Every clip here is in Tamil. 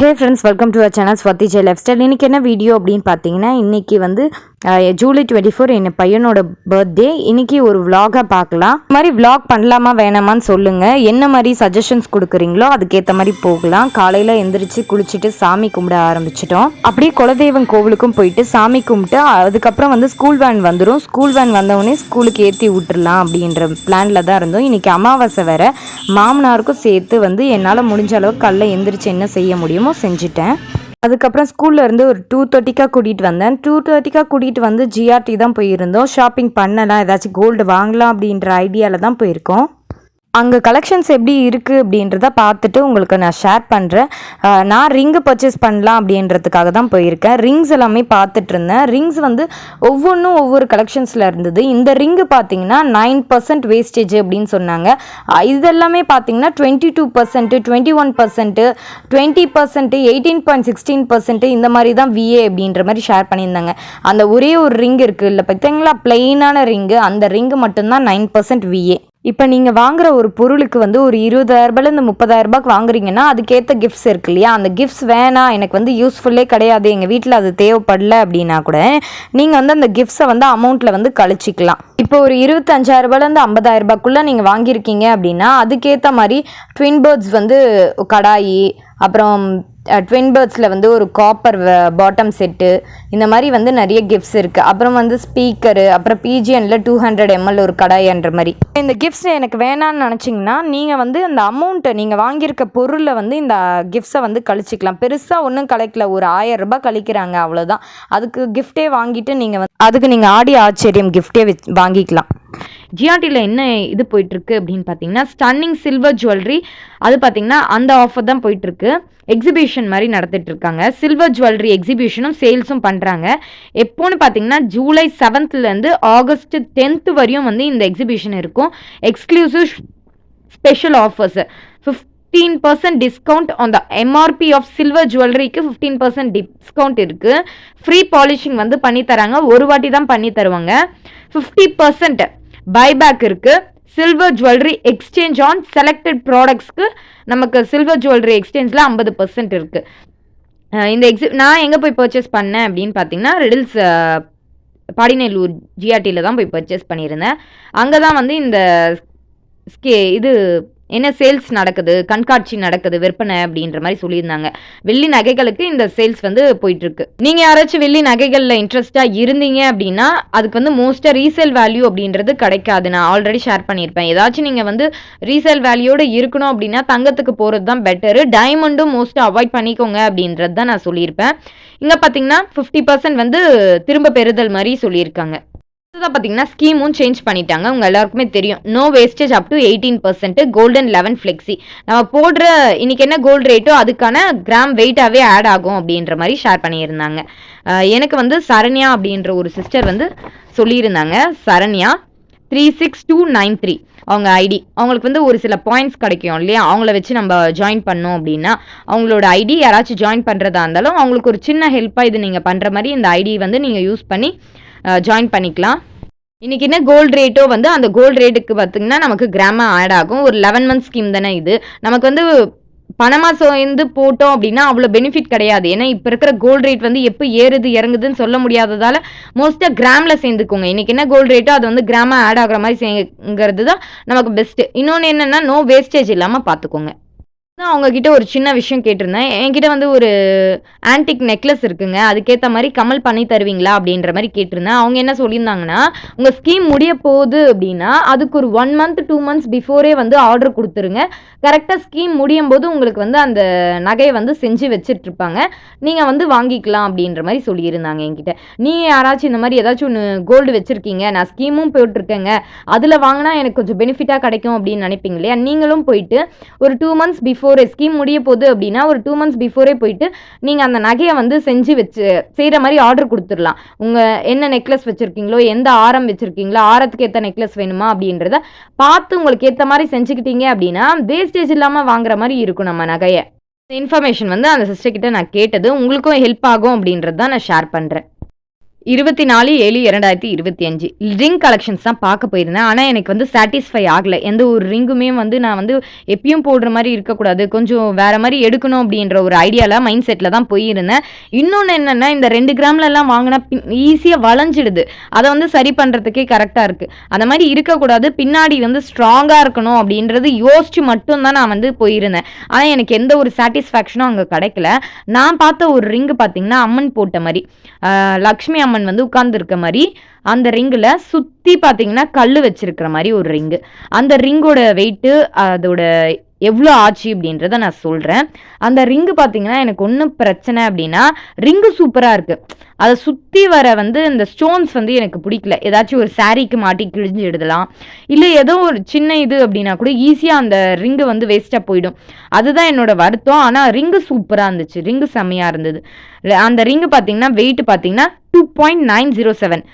Hey friends welcome to a channel Swathi Jai life style இன்றைக்கி என்ன வீடியோ அப்படின்னு பார்த்தீங்கன்னா இன்றைக்கி வந்து ஜூலை டுவெண்ட்டி ஃபோர் என் பையனோட பர்த்டே இன்றைக்கி ஒரு vlog-ஆ பார்க்கலாம். இந்த மாதிரி vlog பண்ணலாமா வேணாமான்னு சொல்லுங்கள் என்ன மாதிரி சஜஷன்ஸ் கொடுக்குறீங்களோ அதுக்கேற்ற மாதிரி போகலாம். காலையில் எந்திரிச்சு குளிச்சுட்டு சாமி கும்பிட ஆரம்பிச்சிட்டோம். அப்படியே குலதெய்வம் கோவிலுக்கும் போயிட்டு சாமி கும்பிட்டு அதுக்கப்புறம் வந்து ஸ்கூல் வேன் வந்துடும் ஸ்கூல் வேன் வந்தவுடனே ஸ்கூலுக்கு ஏற்றி விட்டுறலாம் அப்படின்ற பிளானில் தான் இருந்தோம். இன்றைக்கி அமாவாசை வேற. மாமனாருக்கும் சேர்த்து வந்து என்னால் முடிஞ்ச அளவுக்கு காலைல எந்திரிச்சு என்ன செய்ய முடியுமோ செஞ்சுட்டேன். அதுக்கப்புறம் ஸ்கூலில் இருந்து ஒரு டூ தேர்ட்டிக்காக கூட்டிகிட்டு வந்தேன். டூ தேர்ட்டிக்காக கூட்டிகிட்டு வந்து ஜிஆர்டி தான் போயிருந்தோம். ஷாப்பிங் பண்ணலாம் ஏதாச்சும் கோல்டு வாங்கலாம் அப்படின்ற ஐடியாவில் தான் போயிருக்கோம். அங்கே கலெக்ஷன்ஸ் எப்படி இருக்குது அப்படின்றத பார்த்துட்டு உங்களுக்கு நான் ஷேர் பண்ணுறேன் நான் ரிங்கு பர்ச்சேஸ் பண்ணலாம் அப்படின்றதுக்காக தான் போயிருக்கேன். ரிங்ஸ் எல்லாமே பார்த்துட்டு இருந்தேன். ரிங்ஸ் வந்து ஒவ்வொன்றும் ஒவ்வொரு கலெக்ஷன்ஸில் இருந்தது. இந்த ரிங்கு பார்த்தீங்கன்னா நைன் பர்சன்ட் வேஸ்டேஜ் அப்படின்னு சொன்னாங்க. இதெல்லாமே பார்த்தீங்கன்னா twenty two percent twenty one percent twenty percent eighteen point sixteen percent இந்த மாதிரி தான் விஏ அப்படின்ற மாதிரி ஷேர் பண்ணியிருந்தாங்க. அந்த ஒரே ஒரு ரிங் இருக்குது இல்லை பார்த்தீங்களா பிளெயினான ரிங்கு அந்த ரிங்கு மட்டும்தான் நைன் பர்சன்ட் விஏ இப்போ நீங்கள் வாங்குற ஒரு பொருளுக்கு வந்து ஒரு இருபதாயிரரூபாலேருந்து முப்பதாயிரரூபாய்க்கு வாங்குறீங்கன்னா அதுக்கேற்ற கிஃப்ட்ஸ் இருக்கு இல்லையா? அந்த கிஃப்ட்ஸ் வேணாம் எனக்கு வந்து யூஸ்ஃபுல்லே கிடையாது. எங்கள் வீட்டில் அது தேவைப்படல அப்படின்னா கூட நீங்கள் வந்து அந்த கிஃப்ட்ஸை வந்து அமௌண்ட்டில் வந்து கழிச்சிக்கலாம். இப்போ ஒரு இருபத்தஞ்சாயிரரூபாலேருந்து ஐம்பதாயிரரூபாக்குள்ளே நீங்கள் வாங்கியிருக்கீங்க அப்படின்னா அதுக்கேற்ற மாதிரி ட்வின் பேர்ட்ஸ் வந்து கடாயி அப்புறம் ட்வின் பேர்ட்ஸில் வந்து ஒரு காப்பர் பாட்டம் செட்டு இந்த மாதிரி வந்து நிறைய கிஃப்ட்ஸ் இருக்குது அப்புறம் வந்து ஸ்பீக்கரு அப்புறம் பிஜிஎனில் டூ ஹண்ட்ரட் எம்எல் ஒரு கடாயன்ற மாதிரி. இந்த கிஃப்ட்ஸ் எனக்கு வேணான்னு நினச்சிங்கன்னா நீங்கள் வந்து அந்த அமௌண்ட்டை நீங்கள் வாங்கியிருக்க பொருளில் வந்து இந்த கிஃப்ட்ஸை வந்து கழிச்சிக்கலாம். பெருசாக ஒன்றும் கலைக்கல. ஒரு ஆயிரம் ரூபாய் கழிக்கிறாங்க அவ்வளோதான் அதுக்கு கிஃப்டே வாங்கிட்டு நீங்கள் வந்து அதுக்கு நீங்கள் ஆடி ஆச்சரியம் கிஃப்டே வாங்கிக்கலாம். ஜிஆர்டியில் என்ன இது போயிட்டுருக்கு அப்படின்னு பார்த்தீங்கன்னா ஸ்டன்னிங் சில்வர் ஜுவல்லரி அது பார்த்தீங்கன்னா அந்த ஆஃபர் தான் போயிட்டுருக்கு. எக்ஸிபிஷன் மாதிரி நடத்திட்டு இருக்காங்க சில்வர் ஜுவல்லரி எக்ஸிபிஷனும் சேல்ஸும் பண்ணுறாங்க எப்போன்னு பார்த்தீங்கன்னா ஜூலை செவன்த்லேருந்து ஆகஸ்ட் டென்த் வரையும் வந்து இந்த எக்ஸிபிஷன் இருக்கும். Exclusive special offers fifteen percent discount on the MRP of silver ஜுவல்லரிக்கு fifteen percent discount இருக்குது ஃப்ரீ பாலிஷிங் வந்து பண்ணி தராங்க. ஒரு வாட்டி தான் பண்ணி தருவாங்க. ஃபிஃப்டி பர்சன்ட் பைபேக் இருக்குது silver jewellery exchange on selected ப்ராடக்ட்ஸ்க்கு நமக்கு சில்வர் ஜுவல்லரி எக்ஸ்சேஞ்சில் ஐம்பது பர்சன்ட் இருக்குது இந்த எக்ஸி நான் எங்கே போய் பர்ச்சேஸ் பண்ணேன் அப்படின்னு பார்த்தீங்கன்னா ரிடில்ஸ் பாடிநெல்லூர் ஜிஆர்டியில் தான் போய் பர்ச்சேஸ் பண்ணியிருந்தேன். அங்கே தான் வந்து இந்த ஸ்கே இது என்ன சேல்ஸ் நடக்குது கண்காட்சி நடக்குது விற்பனை அப்படின்ற மாதிரி சொல்லியிருந்தாங்க. வெள்ளி நகைகளுக்கு இந்த சேல்ஸ் வந்து போயிட்டு இருக்கு நீங்க யாராச்சும் வெள்ளி நகைகளில் இன்ட்ரெஸ்டா இருந்தீங்க அப்படின்னா அதுக்கு வந்து மோஸ்ட்டாக ரீசேல் வேல்யூ அப்படின்றது கிடைக்காது. நான் ஆல்ரெடி ஷேர் பண்ணியிருப்பேன். ஏதாச்சும் நீங்க வந்து ரீசேல் வேல்யூட இருக்கணும் அப்படின்னா தங்கத்துக்கு போகிறது தான் பெட்டரு டைமண்டும் மோஸ்ட்டாக அவாய்ட் பண்ணிக்கோங்க அப்படின்றது தான் நான் சொல்லியிருப்பேன். இங்கே பார்த்தீங்கன்னா ஃபிஃப்டி பர்சன்ட் வந்து திரும்ப பெறுதல் மாதிரி சொல்லியிருக்காங்க. அடுத்ததாக பார்த்தீங்கன்னா ஸ்கீமும் சேஞ்ச் பண்ணிட்டாங்க. உங்கள் எல்லாருக்குமே தெரியும். No wastage up to eighteen percent golden eleven flexi நம்ம போடுற இன்னைக்கு என்ன கோல்டு ரேட்டோ அதுக்கான கிராம் வெயிட்டாகவே ஆட் ஆகும் அப்படின்ற மாதிரி ஷேர் பண்ணியிருந்தாங்க. எனக்கு வந்து சரண்யா அப்படின்ற ஒரு சிஸ்டர் வந்து சொல்லியிருந்தாங்க. Saranya three six two nine three அவங்க ஐடி அவங்களுக்கு வந்து ஒரு சில பாயிண்ட்ஸ் கிடைக்கும் இல்லையா? அவங்கள வச்சு நம்ம ஜாயின் பண்ணோம் அப்படின்னா அவங்களோட ஐடி யாராச்சும் ஜாயின் பண்ணுறதா இருந்தாலும் அவங்களுக்கு ஒரு சின்ன ஹெல்ப்பாக இது நீங்கள் பண்ணுற மாதிரி இந்த ஐடி வந்து நீங்கள் யூஸ் பண்ணி ஜாயின் பண்ணிக்கலாம். இன்றைக்கி என்ன கோல்டு ரேட்டோ வந்து அந்த கோல்டு ரேட்டுக்கு பார்த்திங்கன்னா நமக்கு கிராமா ஆட் ஆகும். ஒரு லெவன் மந்த் ஸ்கீம் தானே இது. நமக்கு வந்து பணமாக சேர்ந்து போட்டோம் அப்படின்னா அவ்வளோ பெனிஃபிட் கிடையாது. ஏன்னா இப்போ இருக்கிற கோல்டு ரேட் வந்து எப்போ ஏறுது இறங்குதுன்னு சொல்ல முடியாததால் மோஸ்ட்டாக கிராமில் சேர்ந்துக்கோங்க. இன்றைக்கி என்ன கோல்டு ரேட்டோ அது வந்து கிராமாக ஆட் ஆகுற மாதிரி சேங்கிறது தான் நமக்கு பெஸ்ட்டு இன்னொன்று என்னென்னா நோ வேஸ்டேஜ் இல்லாமல் பார்த்துக்கோங்க நான் அவங்கக்கிட்ட ஒரு சின்ன விஷயம் கேட்டிருந்தேன். என்கிட்ட வந்து ஒரு ஆன்டிக் நெக்லஸ் இருக்குங்க. அதுக்கேற்ற மாதிரி கமல் பண்ணி தருவீங்களா அப்படின்ற மாதிரி கேட்டிருந்தேன். அவங்க என்ன சொல்லியிருந்தாங்கன்னா உங்கள் ஸ்கீம் முடிய போகுது அப்படின்னா அதுக்கு ஒரு ஒன் மந்த் டூ மந்த்ஸ் பிஃபோரே வந்து ஆர்டர் கொடுத்துருங்க. கரெக்டாக ஸ்கீம் முடியும் போது உங்களுக்கு வந்து அந்த நகையை வந்து செஞ்சு வச்சிட்ருப்பாங்க. நீங்கள் வந்து வாங்கிக்கலாம் அப்படின்ற மாதிரி சொல்லியிருந்தாங்க என்கிட்ட. நீங்கள் யாராச்சும் இந்த மாதிரி ஏதாச்சும் ஒன்று கோல்டு வச்சுருக்கீங்க. நான் ஸ்கீமும் போயிட்டுருக்கேங்க அதில் வாங்கினா எனக்கு கொஞ்சம் பெனிஃபிட்டாக கிடைக்கும் அப்படின்னு நினைப்பீங்க இல்லையா? நீங்களும் போயிட்டு ஒரு டூ மந்த்ஸ் பிஃபோர் ஸ்கீம் முடிய போகுது அப்படின்னா ஒரு டூ மந்த்ஸ் பிஃபோரே போயிட்டு நீங்கள் அந்த நகையை வந்து செஞ்சு வச்சு செய்கிற மாதிரி ஆர்டர் கொடுத்துடலாம். உங்கள் என்ன நெக்லஸ் வச்சுருக்கீங்களோ எந்த ஆரம் வச்சுருக்கீங்களோ ஆரத்துக்கு ஏற்ற நெக்லஸ் வேணுமா அப்படின்றத பார்த்து உங்களுக்கு ஏற்ற மாதிரி செஞ்சுக்கிட்டீங்க அப்படின்னா வேஸ்டேஜ் இல்லாமல் வாங்குற மாதிரி இருக்கும் நம்ம நகையை. இந்த இன்ஃபர்மேஷன் வந்து அந்த சிஸ்டர் கிட்ட நான் கேட்டது. உங்களுக்கும் ஹெல்ப் ஆகும் அப்படின்றது தான் நான் ஷேர் பண்ணுறேன் இருபத்தி நாலு ஏழு இரண்டாயிரத்தி இருபத்தி அஞ்சு. ரிங் கலெக்ஷன்ஸ் தான் பார்க்க போயிருந்தேன். ஆனால் எனக்கு வந்து சாட்டிஸ்ஃபை ஆகலை. எந்த ஒரு ரிங்குமே வந்து நான் வந்து எப்பயும் போடுற மாதிரி இருக்கக்கூடாது. கொஞ்சம் வேற மாதிரி எடுக்கணும் அப்படின்ற ஒரு ஐடியாவில் மைண்ட் செட்டில் தான் போயிருந்தேன். இன்னொன்று என்னென்னா இந்த ரெண்டு கிராம்லலாம் வாங்கினா ஈஸியாக வளைஞ்சிடுது. அதை வந்து சரி பண்ணுறதுக்கே கரெக்டாக இருக்குது அந்த மாதிரி இருக்கக்கூடாது. பின்னாடி வந்து ஸ்ட்ராங்காக இருக்கணும் அப்படின்றது யோசிச்சு மட்டும்தான் நான் வந்து போயிருந்தேன். ஆனால் எனக்கு எந்த ஒரு சாட்டிஸ்ஃபேக்ஷனும் அங்கே கிடைக்கல. நான் பார்த்த ஒரு ரிங்கு பார்த்தீங்கன்னா அம்மன் போட்ட மாதிரி. லக்ஷ்மி அம்மன் வந்து உட்கார்ந்துருக்க மாதிரி அந்த ரிங்கில் சுற்றி பார்த்தீங்கன்னா கல் வச்சிருக்கிற மாதிரி ஒரு ரிங்கு. அந்த ரிங்கோட வெயிட்டு அதோட எவ்வளோ ஆச்சு அப்படின்றத நான் சொல்கிறேன் அந்த ரிங்கு பார்த்தீங்கன்னா எனக்கு ஒன்றும் பிரச்சனை அப்படின்னா ரிங்கு சூப்பராக இருக்குது அதை சுற்றி வர வந்து இந்த ஸ்டோன்ஸ் வந்து எனக்கு பிடிக்கல. ஏதாச்சும் ஒரு சாரீக்கு மாட்டி கிழிஞ்சு எடுதலாம் இல்லை ஏதோ ஒரு சின்ன இது அப்படின்னா கூட ஈஸியாக அந்த ரிங்கு வந்து வேஸ்ட்டாக போயிடும். அதுதான் என்னோட வருத்தம். ஆனால் ரிங்கு சூப்பராக இருந்துச்சு. ரிங்கு செம்மையாக இருந்தது. அந்த ரிங்கு பார்த்தீங்கன்னா வெயிட் பார்த்தீங்கன்னா two point nine zero seven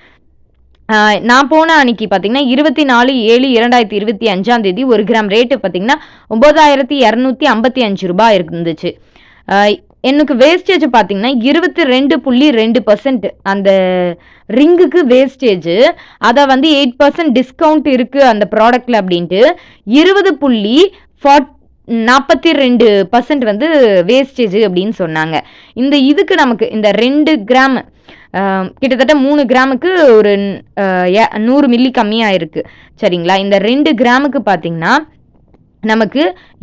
நான் போன அன்னைக்கு பார்த்தீங்கன்னா இருபத்தி நாலு ஏழு இரண்டாயிரத்தி இருபத்தி அஞ்சாம் தேதி ஒரு கிராம் ரேட்டு பார்த்தீங்கன்னா ஒம்பதாயிரத்தி இரநூத்தி ஐம்பத்தி அஞ்சு ரூபாய் இருந்துச்சு. எனக்கு வேஸ்டேஜ் பார்த்தீங்கன்னா இருபத்தி ரெண்டு புள்ளி ரெண்டு பர்சன்ட் அந்த ரிங்குக்கு வேஸ்டேஜ் அதை வந்து எயிட் பர்சன்ட் டிஸ்கவுண்ட் இருக்குது அந்த ப்ராடக்ட்டில் அப்படின்ட்டு இருபது புள்ளி ஃபார்ட் நாற்பத்தி ரெண்டு பர்சன்ட் வந்து வேஸ்டேஜ் அப்படின்னு சொன்னாங்க. இந்த இதுக்கு நமக்கு இந்த ரெண்டு கிராம் கிட்டத்தட்ட மூணு கிராமுக்கு ஒரு ஏ- நூறு மில்லி கம்மியாக இருக்குது சரிங்களா? இந்த ரெண்டு கிராமுக்கு பார்த்தீங்கன்னா நமக்கு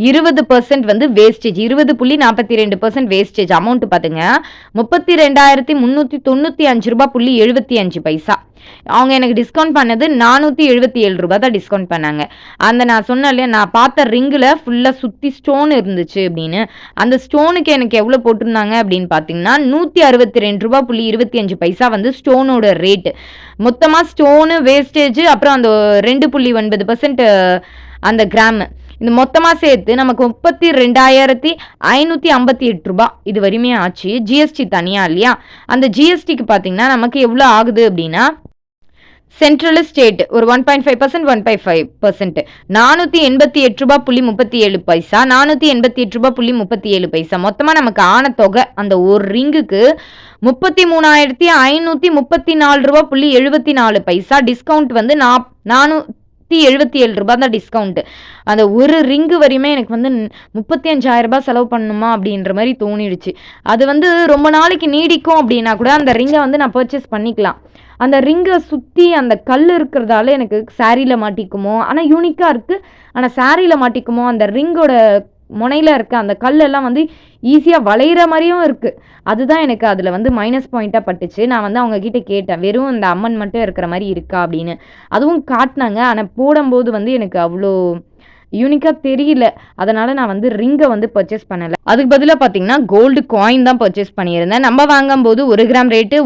இருபது பர்சன்ட் வந்து வேஸ்டேஜ் இருபது புள்ளி நாற்பத்தி ரெண்டு பர்சன்ட் வேஸ்டேஜ் அமௌண்ட் பார்த்துங்க முப்பத்தி ரெண்டாயிரத்தி முந்நூற்றி தொண்ணூற்றி அஞ்சு ரூபா புள்ளி எழுபத்தி அஞ்சு பைசா. அவங்க எனக்கு டிஸ்கவுண்ட் பண்ணது நானூற்றி எழுபத்தி ஏழு ரூபா தான் டிஸ்கவுண்ட் பண்ணாங்க. அந்த நான் சொன்னேன் இல்லையா நான் பார்த்த ரிங்கில் ஃபுல்லாக சுற்றி ஸ்டோன் இருந்துச்சு அப்படின்னு. அந்த ஸ்டோனுக்கு எனக்கு எவ்வளோ போட்டிருந்தாங்க அப்படின்னு பார்த்தீங்கன்னா நூற்றி அறுபத்தி ரெண்டு ரூபா புள்ளி இருபத்தி அஞ்சு பைசா வந்து ஸ்டோனோட ரேட்டு மொத்தமாக ஸ்டோனு வேஸ்டேஜ் அப்புறம் அந்த ரெண்டு புள்ளி ஒன்பது பர்சன்ட் அந்த கிராமு இந்த மொத்தமாக சேர்த்து நமக்கு முப்பத்தி ரெண்டாயிரத்தி ஐநூற்றி ஐம்பத்தி எட்டு ரூபா. இது வரையுமே ஆச்சு. ஜிஎஸ்டி தனியாக இல்லையா? அந்த ஜிஎஸ்டிக்கு பார்த்தீங்கன்னா நமக்கு எவ்வளோ ஆகுது அப்படின்னா சென்ட்ரல் ஸ்டேட் ஒரு one point five percent one point five percent நானூற்றி எண்பத்தி எட்டு ரூபா புள்ளி முப்பத்தி ஏழு பைசா. நானூற்றி எண்பத்தி எட்டு ரூபா புள்ளி முப்பத்தி ஏழு பைசா. மொத்தமாக நமக்கு ஆன தொகை அந்த ஒரு ரிங்குக்கு முப்பத்தி மூணாயிரத்தி ஐநூற்றி முப்பத்தி நாலு ரூபா புள்ளி எழுபத்தி நாலு பைசா. டிஸ்கவுண்ட் வந்து நா நானூ நூற்றி எழுபத்தி ஏழு ரூபா தான் டிஸ்கவுண்ட் அந்த ஒரு ரிங்கு வரையுமே எனக்கு வந்து முப்பத்தி அஞ்சாயிரம் ரூபாய் செலவு பண்ணணுமா அப்படின்ற மாதிரி தோணிடுச்சு. அது வந்து ரொம்ப நாளைக்கு நீடிக்கும் அப்படின்னா கூட அந்த ரிங்கை வந்து நான் பர்ச்சேஸ் பண்ணிக்கலாம். அந்த ரிங்கை சுற்றி அந்த கல் இருக்கிறதால எனக்கு சாரியில் மாட்டிக்குமோ? ஆனால் யூனிக்காக இருக்குது ஆனால் சாரியில் மாட்டிக்குமோ? அந்த ரிங்கோட முனையில் இருக்க அந்த கல்லெல்லாம் வந்து ஈஸியாக வளையிற மாதிரியும் இருக்குது அதுதான் எனக்கு அதில் வந்து மைனஸ் பாயிண்ட்டாக பட்டுச்சு. நான் வந்து அவங்கக்கிட்ட கேட்டேன் வெறும் இந்த அம்மன் மட்டும் இருக்கிற மாதிரி இருக்கா? அப்படின்னு. அதுவும் காட்டினாங்க. ஆனால் போடும்போது வந்து எனக்கு அவ்வளோ யூனிக்காக தெரியல. அதனால் நான் வந்து ரிங்கை வந்து பர்ச்சேஸ் பண்ணலை. அதுக்கு பதிலாக பார்த்தீங்கன்னா கோல்டு காயின் தான் பர்ச்சேஸ் பண்ணியிருந்தேன். நம்ம வாங்கும்போது ஒரு கிராம் ரேட்டு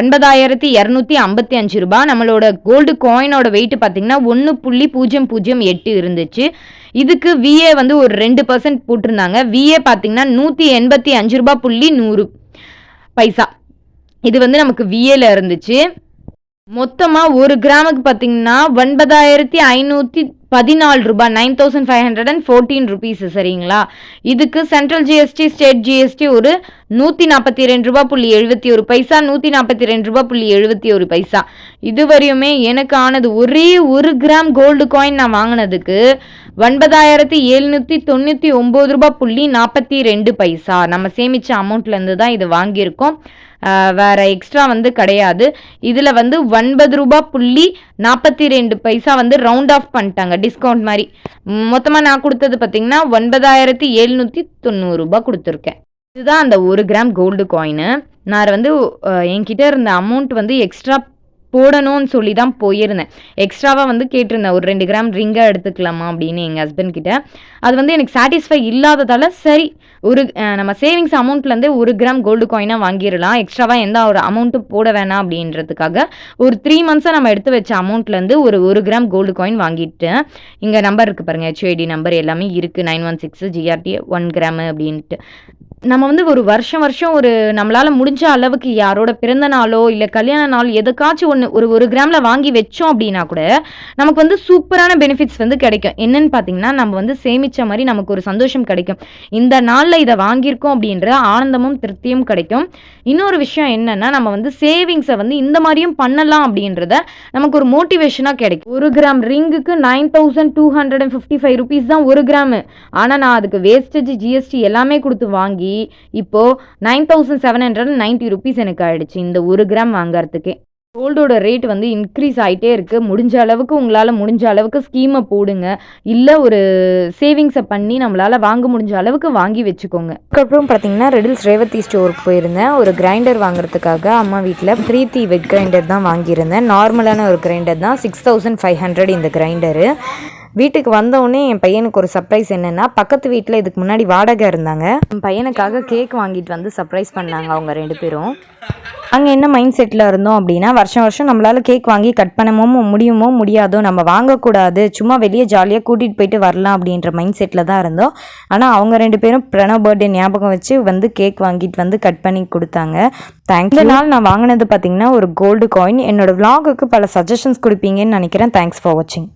ஒன்பதாயிரத்தி இரநூத்தி ஐம்பத்தி அஞ்சு ரூபாய். நம்மளோட கோல்டு காயினோட வெயிட் பார்த்தீங்கன்னா ஒன்று புள்ளி பூஜ்ஜியம் பூஜ்ஜியம் எட்டு இருந்துச்சு. இதுக்கு விஏ வந்து ஒரு ரெண்டு பர்சன்ட் போட்டிருந்தாங்க. விஏ பார்த்தீங்கன்னா நூற்றி எண்பத்தி அஞ்சு ரூபாய் புள்ளி நூறு பைசா. இது வந்து நமக்கு விஏல இருந்துச்சு. மொத்தமாக ஒரு கிராமுக்கு பார்த்தீங்கன்னா ஒன்பதாயிரத்தி ஐநூற்றி பதினாலு ரூபாய் nine thousand five hundred and fourteen rupees சரிங்களா? இதுக்கு சென்ட்ரல் ஜிஎஸ்டி ஸ்டேட் ஜிஎஸ்டி ஒரு நூற்றி நாற்பத்தி ரெண்டு ரூபா புள்ளி எழுபத்தி ஒரு பைசா நூற்றி நாற்பத்தி ரெண்டு ரூபா புள்ளி எழுபத்தி ஒரு பைசா. இதுவரையுமே எனக்கு ஆனது ஒரே ஒரு கிராம் கோல்டு காயின் நான் வாங்கினதுக்கு ஒன்பதாயிரத்தி எழுநூற்றி தொண்ணூற்றி ஒம்பது ரூபா புள்ளி நாற்பத்தி ரெண்டு பைசா. நம்ம சேமிச்ச அமௌண்ட்லேருந்து தான் இது வாங்கியிருக்கோம். வேறு எக்ஸ்ட்ரா வந்து கிடையாது. இதில் வந்து ஒன்பது ரூபா புள்ளி நாற்பத்தி ரெண்டு பைசா வந்து ரவுண்ட் ஆஃப் பண்ணிட்டாங்க டிஸ்கவுண்ட் மாதிரி. மொத்தமாக நான் கொடுத்தது பார்த்தீங்கன்னா ஒன்பதாயிரத்தி எழுநூற்றி தொண்ணூறுரூபா கொடுத்துருக்கேன். இதுதான் அந்த ஒரு கிராம் கோல்டு காயினு நான் வந்து என்கிட்ட இருந்த அமௌண்ட் வந்து எக்ஸ்ட்ரா போடணும்னு சொல்லி தான் போயிருந்தேன். எக்ஸ்ட்ராவாக வந்து கேட்டிருந்தேன் ஒரு ரெண்டு கிராம் ரிங்காக எடுத்துக்கலாமா அப்படின்னு எங்கள் ஹஸ்பண்ட் கிட்ட. அது வந்து எனக்கு சாட்டிஸ்ஃபை இல்லாததால் சரி ஒரு நம்ம சேவிங்ஸ் அமௌண்ட்லேருந்தே ஒரு கிராம் கோல்டு காயினாக வாங்கிடலாம். எக்ஸ்ட்ராவாக எந்த ஒரு அமௌண்ட்டும் போட வேணாம் அப்படின்றதுக்காக ஒரு த்ரீ மந்த்ஸாக நம்ம எடுத்து வச்ச அமௌண்ட்லேருந்து ஒரு ஒரு கிராம் கோல்டு காயின் வாங்கிட்டேன். இங்கே நம்பர் இருக்குது பாருங்கள் ஹெச்ஐடி நம்பர் எல்லாமே இருக்குது nine one six GRT one gram அப்படின்ட்டு. நம்ம வந்து ஒரு வருஷம் வருஷம் ஒரு நம்மளால முடிஞ்ச அளவுக்கு யாரோட பிறந்த நாளோ இல்லை கல்யாண நாள் எதுக்காச்சும் ஒன்று ஒரு ஒரு கிராமில் வாங்கி வச்சோம் அப்படின்னா கூட நமக்கு வந்து சூப்பரான பெனிஃபிட்ஸ் வந்து கிடைக்கும். என்னன்னு பார்த்தீங்கன்னா நம்ம வந்து சேமிச்ச மாதிரி நமக்கு ஒரு சந்தோஷம் கிடைக்கும். இந்த நாளில் இதை வாங்கியிருக்கோம் அப்படின்ற ஆனந்தமும் திருப்தியும் கிடைக்கும். இன்னொரு விஷயம் என்னன்னா நம்ம வந்து சேவிங்ஸை வந்து இந்த மாதிரியும் பண்ணலாம் அப்படின்றத நமக்கு ஒரு மோட்டிவேஷனாக கிடைக்கும். ஒரு gram ரிங்குக்கு nine thousand two hundred and fifty five rupees தான் ஒரு கிராமு. ஆனால் நான் அதுக்கு வேஸ்டேஜ் ஜிஎஸ்டி எல்லாமே கொடுத்து வாங்கி இப்போது nine thousand seven hundred ninety rupees எனக்கு ஆகிடுச்சு இந்த ஒரு கிராம் வாங்குறதுக்கே. கோல்டோட ரேட் வந்து இன்க்ரீஸ் ஆகிட்டே இருக்குது முடிஞ்ச அளவுக்கு உங்களால் முடிஞ்ச அளவுக்கு ஸ்கீமை போடுங்க. இல்லை ஒரு சேவிங்ஸை பண்ணி நம்மளால் வாங்க முடிஞ்ச அளவுக்கு வாங்கி வச்சுக்கோங்க. அதுக்கப்புறம் பார்த்தீங்கன்னா ரெடில்ஸ் ரேவதி ஸ்டோருக்கு போயிருந்தேன். ஒரு கிரைண்டர் வாங்குறதுக்காக அம்மா வீட்டில் ப்ரீத்தி வெட் கிரைண்டர் தான் வாங்கியிருந்தேன். நார்மலான ஒரு கிரைண்டர் தான் சிக்ஸ் தௌசண்ட் ஃபைவ் ஹண்ட்ரட் இந்த கிரைண்டரு வீட்டுக்கு வந்தவுடனே என் பையனுக்கு ஒரு சர்ப்ரைஸ் என்னென்னா பக்கத்து வீட்டில் இதுக்கு முன்னாடி வாடகை இருந்தாங்க. என் பையனுக்காக கேக் வாங்கிட்டு வந்து சர்ப்ரைஸ் பண்ணாங்க அவங்க ரெண்டு பேரும். அங்கே என்ன மைண்ட் செட்டில் இருந்தோம் அப்படின்னா வருஷம் வருஷம் நம்மளால் கேக் வாங்கி கட் பண்ணமோ முடியுமோ முடியாதோ நம்ம வாங்கக்கூடாது. சும்மா வெளியே ஜாலியாக கூட்டிகிட்டு போயிட்டு வரலாம் அப்படின்ற மைண்ட் செட்டில் தான் இருந்தோம். ஆனால் அவங்க ரெண்டு பேரும் பிரணவ் பர்த்டே ஞாபகம் வச்சு வந்து கேக் வாங்கிட்டு வந்து கட் பண்ணி கொடுத்தாங்க. தேங்க்ஸ் இந்த நாள் நான் வாங்கினது பார்த்தீங்கன்னா ஒரு கோல்டு காயின் என்னோடய விலாகுக்கு பல சஜஷன்ஸ் கொடுப்பீங்கன்னு நினைக்கிறேன். தேங்க்ஸ் ஃபார் வாட்சிங்